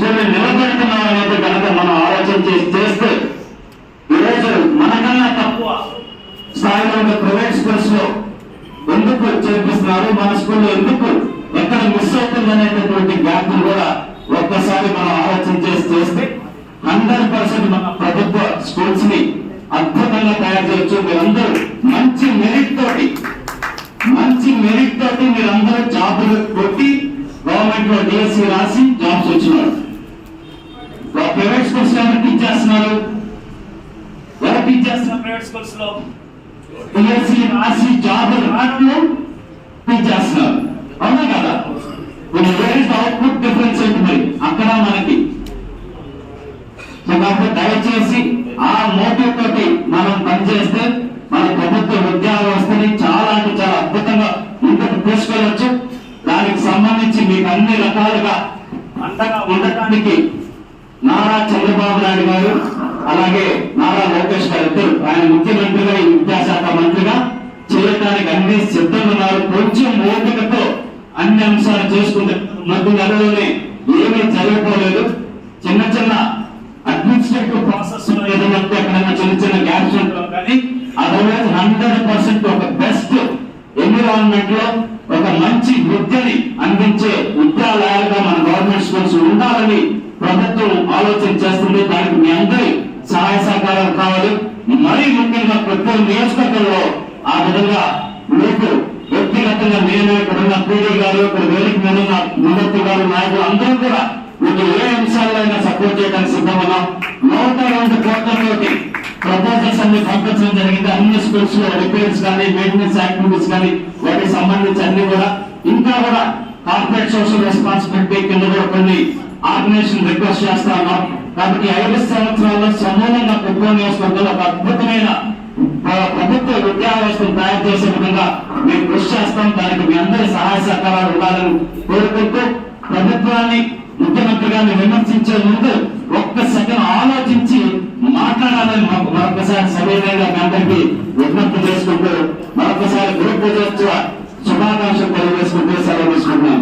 దీన్ని నిలబెడుతున్నామనేది కనుక మనం ఆలోచన చేసి చేస్తే ఈరోజు మనకన్నా తక్కువ స్థాయిలో ఉన్న ప్రైవేట్ స్కూల్స్లో ఎందుకు చేపిస్తున్నారు? మన స్కూల్లో ఎందుకు ఎక్కడ మిస్ అవుతుంది అనేటటువంటి గ్యాప్ కూడా ఒక్కసారి మనం ఆలోచన చేసి చేస్తే హండ్రెడ్ పర్సెంట్ మన ప్రభుత్వ స్కూల్స్ని అద్భుతంగా తయారు చేయొచ్చు. మీరందరూ మంచి మెరిట్ తోటి మంచి మెరిట్ తోటి మీరందరూ జాబ్ కొట్టి గవర్నమెంట్లో డిఎస్సి రాసి జాబ్స్ వచ్చినారు. ప్రైవేట్ స్కూల్స్ ఎవరు టీచ్ చేస్తున్నారు? ఎవరు టీచ్ చేస్తున్నారు? ప్రైవేట్ స్కూల్స్లో. డిఎస్సి రాసి జాబ్ రావడంలో టీచ్ చేస్తున్నారు. అవునా కదా? అవుట్పుట్ డిఫరెన్స్ మరి? అక్కడ మనకి. కాబట్టి దయచేసి ఆ మోటివ్ తోటి మనం పనిచేస్తే మన ప్రభుత్వ విద్యా వ్యవస్థని చాలా అంటే చాలా అద్భుతంగా ముందుకు తీసుకెళ్ళొచ్చు. దానికి సంబంధించి మీకు అన్ని రకాలుగా అండగా ఉండటానికి నారా చంద్రబాబు నాయుడు గారు అలాగే నారా లోకేష్ గారు ఇద్దరు. ఆయన ముఖ్యమంత్రిగా ఈ విద్యాశాఖ మంత్రిగా చేయడానికి అన్ని సిద్ధంగా కొంచెం ఓపికతో అన్ని అంశాలు చేసుకుంటే మధ్య నెలలోనే ఏమీ జరగకపోలేదు చిన్న చిన్న అడ్మినిస్ట్రేటివ్ ప్రాసెస్లో ఏదైనా ఎక్కడైనా చిన్న చిన్న గ్యాప్స్ ఉంటాం కానీ అదర్వైజ్ హండ్రెడ్ పర్సెంట్ ఒక బెస్ట్ ఎన్విరాన్మెంట్లో ఒక మంచి విద్యని అందించే విద్యాలయాలుగా మన గవర్నమెంట్ స్కూల్స్ ఉండాలని ప్రభుత్వం ఆలోచన చేస్తుంది దానికి మీ అందరి సహాయ సహకారాలు కావాలి. మరీ ముఖ్యంగా ప్రతి నియోజకవర్గంలో ఆ విధంగా మీకు వ్యక్తిగతంగా నేను ఇక్కడ ఉన్న పీడీ గారు ఇక్కడ వేదిక మీద ఉన్న మూర్తి గారు నాయకులు అందరూ కూడా మీకు ఏ అంశాలైనా సపోర్ట్ చేయడానికి సిద్ధమన్నా నూట రెండు కోట్లతోటి ప్రపోజల్స్ అన్ని పంపించడం జరిగింది. అన్ని స్కూల్స్లో రిపేర్స్ కానీ మెయింటెనెన్స్ యాక్టివిటీస్ కానీ వాటికి సంబంధించి అన్ని కూడా. ఇంకా కూడా కార్పొరేట్ సోషల్ రెస్పాన్సిబిలిటీ కింద కూడా కొన్ని ఆర్గనైజేషన్ రిక్వెస్ట్ చేస్తా ఉన్నాం. కాబట్టి ఐదు సంవత్సరాల్లో సమూలంగా కుటుంబ నియోజకవర్గంలో ఒక అద్భుతమైన ప్రభుత్వ విద్యా వ్యవస్థను తయారు చేసే విధంగా మేము కృషి చేస్తాం. దానికి మీ అందరి సహాయ సహకారాలు ఉండాలని కోరుకుంటూ ప్రభుత్వాన్ని ముఖ్యమంత్రి గారిని విమర్శించే ముందు ఒక్క సెకండ్ ఆలోచించి మాట్లాడాలని మాకు మరొకసారి సవినయంగా మీ అందరికీ విజ్ఞప్తి చేసుకుంటూ మరొకసారి గురు పూజోత్సవ శుభాకాంక్షలు తెలియజేసుకుంటూ సెలవు తీసుకుంటున్నాం.